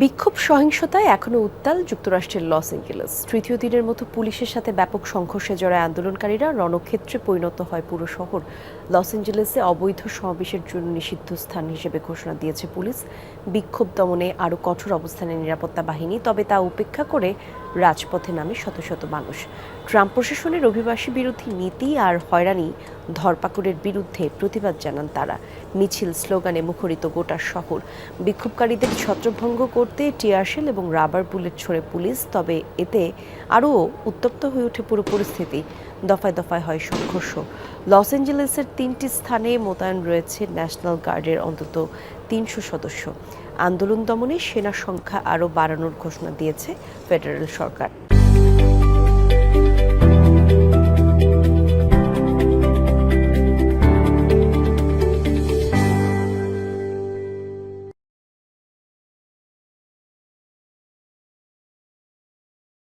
বিক্ষোভ সহিংসতায় এখনও উত্তাল যুক্তরাষ্ট্রের লস অ্যাঞ্জেলেস তৃতীয় দিনের মতো পুলিশের সাথে ব্যাপক সংঘর্ষে জড়ায় আন্দোলনকারীরা রণক্ষেত্রে পরিণত হয় পুরো শহর। লস অ্যাঞ্জেলেসে অবৈধ সমাবেশের জন্য নিষিদ্ধ স্থান হিসেবে ঘোষণা দিয়েছে পুলিশ। বিক্ষোভ দমনে আরও কঠোর অবস্থানে নিরাপত্তা বাহিনী, তবে তা উপেক্ষা করে রাজপথে নামে শত শত মানুষ। ট্রাম্প প্রশাসনের অভিবাসী বিরোধী নীতি আর হয়রানি, ধরপাকড়ের বিরুদ্ধে প্রতিবাদ জানান তারা। মিছিল স্লোগানে মুখরিত গোটা শহর। বিক্ষোভকারীদের ছত্রভঙ্গ করতে টিয়ারশেল এবং রাবার বুলেট ছড়ে পুলিশ, তবে এতে আরও উত্তপ্ত হয়ে ওঠে পুরো পরিস্থিতি। দফায় দফায় হয় সংঘর্ষ। লস অ্যাঞ্জেলেসের তিনটি স্থানে মোতায়েন রয়েছে ন্যাশনাল গার্ডের অন্তত তিনশো সদস্য। আন্দোলন দমনে সেনা সংখ্যা আরও বাড়ানোর ঘোষণা দিয়েছে ফেডারেল সরকার